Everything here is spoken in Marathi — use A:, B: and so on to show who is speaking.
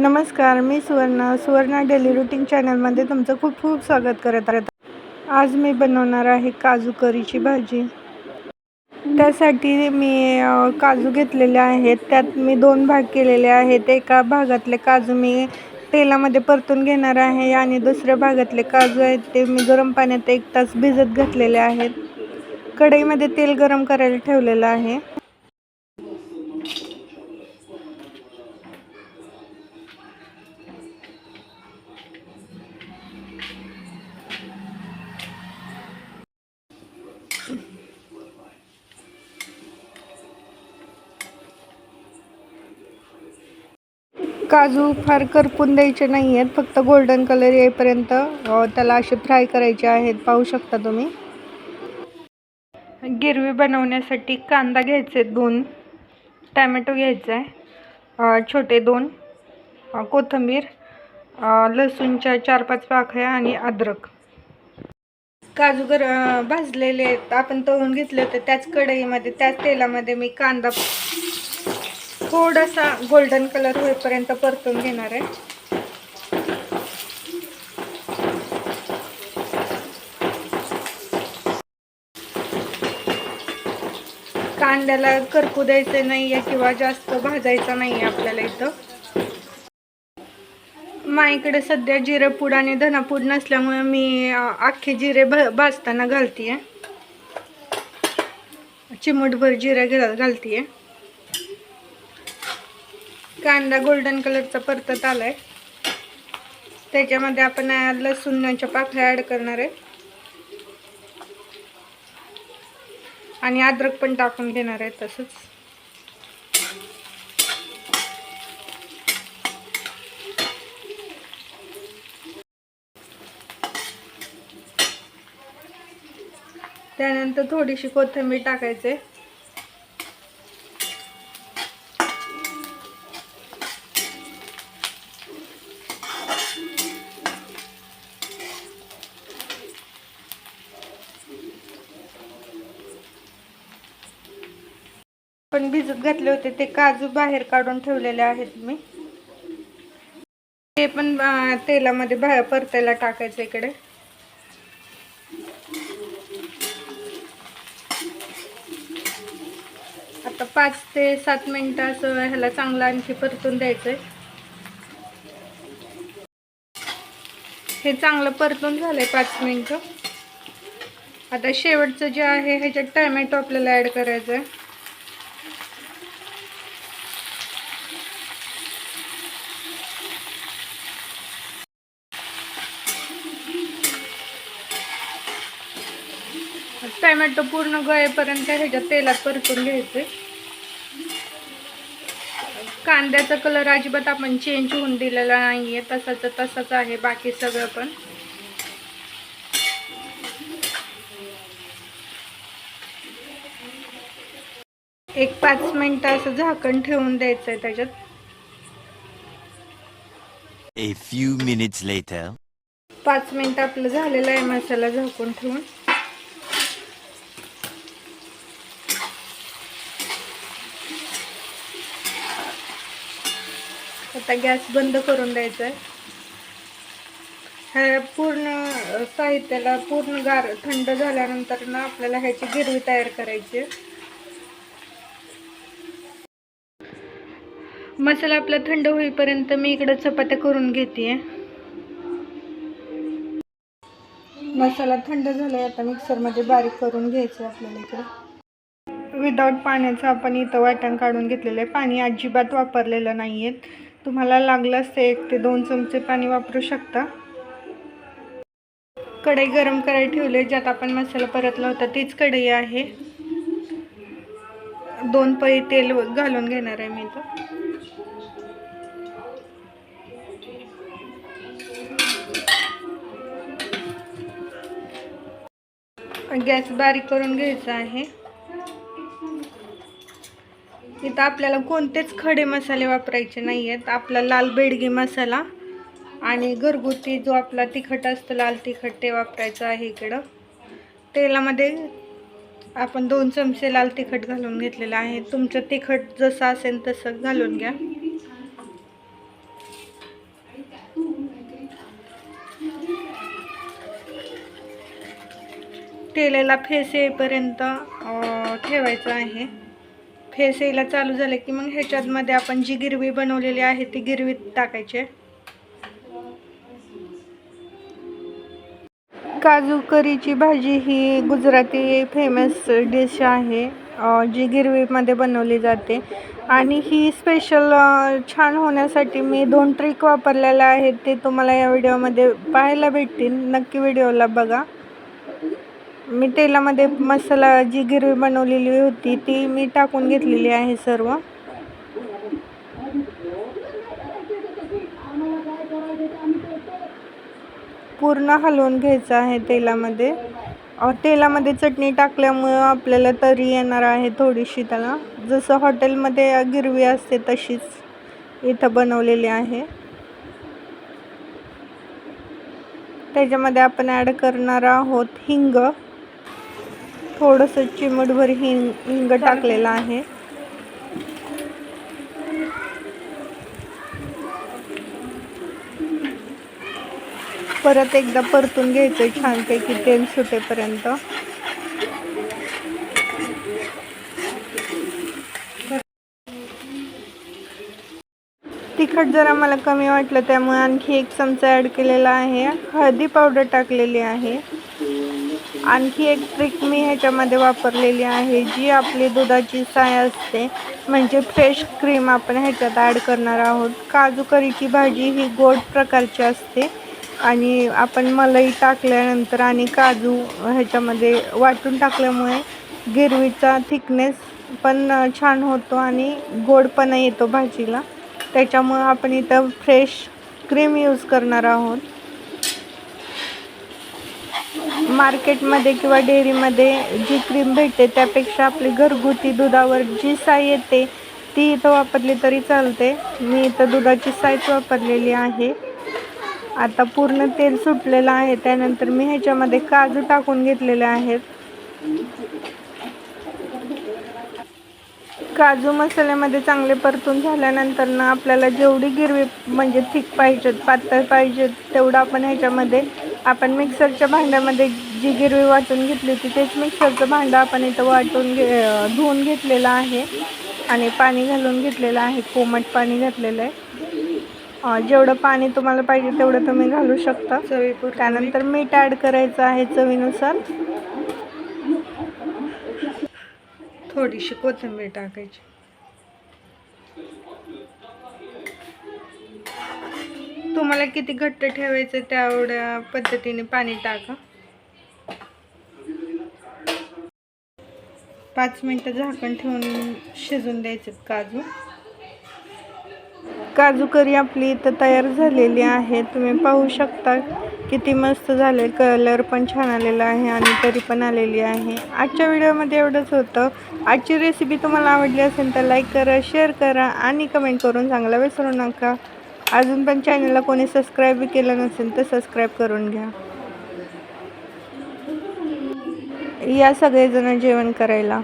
A: नमस्कार मी सुवर्णा. सुवर्णा डेली रुटीन चॅनलमध्ये तुमचं खूप खूप स्वागत करत आहे. आज मी बनवणार आहे काजू करीची भाजी. त्यासाठी मी काजू घेतलेले आहेत. त्यात मी दोन भाग केलेले आहेत. एका भागातले काजू मी तेलामध्ये परतून घेणार आहे आणि दुसऱ्या भागातले काजू आहेत ते मी गरम पाण्यात एक तास भिजत घातलेले आहेत. कढईमध्ये तेल गरम करायला ठेवलेलं आहे. काजू फार करपून द्यायचे नाही आहेत फक्त गोल्डन कलर येईपर्यंत त्याला असे फ्राय करायचे आहेत. पाहू शकता तुम्ही. गिरवी बनवण्यासाठी कांदा घ्यायचे दोन टॅमॅटो घ्यायचा आहे छोटे दोन कोथंबीर कोथिंबीर लसूणच्या चार पाच पाखळ्या आणि अद्रक. काजू गर भाजलेले आहेत. आपण तळून घेतले होते त्याच कढईमध्ये त्याच तेलामध्ये मी कांदा थोडासा गोल्डन कलर होईपर्यंत परतून घेणार आहे. कांद्याला करपू द्यायचं नाही आहे किंवा जास्त भाजायचं नाही आहे आपल्याला इथं. माझ्याकडे सध्या जिरेपूड आणि धनापूड नसल्यामुळे मी अख्खे जिरे भ भाजताना घालते चिमूटभर जिरे घाल घालते कांदा गोल्डन कलरचा परतत आलाय. त्याच्यामध्ये आपण अ, पाकळ्या ॲड करणार आहे. आणि अद्रक पण टाकून घेणार आहे तसंच. त्यानंतर थोडीशी कोथिंबीर टाकायचे आपण भिजत घातले होते ते काजू बाहेर काढून ठेवलेले आहेत मी. ते पण तेलामध्ये बाहेर परतायला टाकायचं इकडे. आता पाच ते सात मिनिटं असं ह्याला चांगलं आणखी परतून द्यायचंय. हे चांगलं परतून झालंय पाच मिनिटं. आता शेवटचं जे आहे ह्याच्यात टॅमॅटो आपल्याला ॲड करायचं आहे टॅमॅटो पूर्ण गळेपर्यंत ह्याच्यात तेलात परतून घ्यायचे कांद्याचा कलर अजिबात आपण चेंज होऊन दिलेला नाहीये. तसाच तसाच आहे बाकी सगळं पण. एक पाच मिनिटं असं झाकण ठेवून द्यायचंय त्याच्यात.
B: A few minutes later.
A: पाच मिनिटं आपलं झालेलं आहे मसाला झाकून ठेवून. आता गॅस बंद करून द्यायचा आहे ह्या पूर्ण साहित्याला पूर्ण गार थंड झाल्यानंतर ना आपल्याला ह्याची गिरवी तयार करायची आहे. मसाला आपला थंड होईपर्यंत मी इकडं चपात्या करून घेते मसाला थंड झालाय आता मिक्सरमध्ये बारीक करून घ्यायचं आपल्याला इकडे. विदाऊट पाण्याचं आपण इथं वाटण काढून घेतलेलं आहे. पाणी अजिबात वापरलेलं नाही आहे तुम्हाला लागलंच ते एक ते दोन चमचे पाणी वापरू शकता. कढई गरम करायला ठेवले ज्यात आपण मसाला परतला होता तीच कढई आहे. दोन पळी तेल घालून घेणार आहे मी तर गॅस बारीक करून घ्यायचा आहे. इथं आपल्याला कोणतेच खडे मसाले वापरायचे नाही आहेत आपला लाल बेडगी मसाला आणि घरगुती जो आपला तिखट असतो लाल तिखट ते वापरायचं आहे इकडं. तेलामध्ये आपण दोन चमचे लाल तिखट घालून घेतलेलं आहे. तुमचं तिखट जसं असेल तसं घालून घ्या. तेलाला फेस येईपर्यंत ठेवायचं आहे. फेस यायला चालू झालं की मग ह्याच्यातमध्ये आपण जी गिरवी बनवलेली आहे ती गिरवीत टाकायची काजू करीची भाजी ही गुजराती फेमस डिश आहे जी गिरवीमध्ये बनवली जाते. आणि ही स्पेशल छान होण्यासाठी मी दोन ट्रिक वापरलेल्या आहेत ते तुम्हाला या व्हिडिओमध्ये पाहायला भेटतील. नक्की व्हिडिओला बघा. मी तेलामध्ये मसाला जी गिरवी बनवलेली होती ती मी टाकून घेतलेली आहे सर्व. पूर्ण हलवून घ्यायचं आहे तेलामध्ये. तेलामध्ये चटणी टाकल्यामुळं आपल्याला तरी येणार आहे थोडीशी त्याला. जसं हॉटेलमध्ये गिरवी असते तशीच इथं बनवलेली आहे. त्याच्यामध्ये आपण ॲड करणार आहोत हिंग. थोडंसं चिमटभर हिंग हिंग टाकलेलं आहे. परत एकदा परतून घ्यायचं छानपैकी तेल सुटेपर्यंत. तिखट जरा मला कमी वाटलं त्यामुळे आणखी एक चमचा ॲड केलेला आहे. हळदी पावडर टाकलेली आहे. आणखी एक ट्रिक मी ह्याच्यामध्ये वापरलेली आहे जी आपली दुधाची साय असते म्हणजे फ्रेश क्रीम आपण ह्याच्यात ॲड करणार आहोत. काजू करीची भाजी ही गोड प्रकारची असते आणि आपण मलाई टाकल्यानंतर आणि काजू ह्याच्यामध्ये वाटून टाकल्यामुळे गिरवीचा थिकनेस पण छान होतो आणि गोडपणा येतो भाजीला. त्याच्यामुळं आपण इथं फ्रेश क्रीम यूज करणार आहोत. मार्केटमध्ये किंवा डेअरीमध्ये जी क्रीम भेटते त्यापेक्षा आपली घरगुती दुधावर जी साय येते ती इथं वापरली तरी चालते. मी इथं दुधाची सायच वापरलेली आहे. आता पूर्ण तेल सुटलेलं आहे त्यानंतर मी ह्याच्यामध्ये काजू टाकून घेतलेले आहेत. काजू मसाल्यामध्ये चांगले परतून झाल्यानंतर ना आपल्याला जेवढी गिरवी म्हणजे थिक पाहिजेत पातळ पाहिजेत तेवढं आपण ह्याच्यामध्ये आपण मिक्सरच्या भांड्यामध्ये जी गिरवी वाटून घेतली होती तेच मिक्सरचं भांडं आपण इथं वाटून घे धुवून घेतलेलं आहे. आणि पाणी घालून घेतलेलं आहे कोमट पाणी घातलेलं आहे. जेवढं पाणी तुम्हाला पाहिजे तेवढं तुम्ही घालू शकता. त्यानंतर मीठ ॲड करायचं आहे चवीनुसार. थोडीशी कोथिंबीर टाकायची. तुम्हाला किती घट्ट ठेवायचं तेवढ्या पद्धतीने पाणी टाका. पाच मिनटं झाकण ठेवून शिजून द्यायचे काजू. काजू करी आपली इथं तयार झालेली आहे. तुम्ही पाहू शकता किती मस्त झाले. कलर पण छान आलेला आहे आणि तरी पण आलेली आहे. आजच्या व्हिडिओमध्ये एवढंच होतं. आजची रेसिपी तुम्हाला आवडली असेल तर लाईक करा शेअर करा आणि कमेंट करून सांगायला विसरू नका. अजून पण चॅनलला कोणी सबस्क्राईब केलं नसेल तर सबस्क्राईब करून घ्या. या सगळेजण जेवण करायला.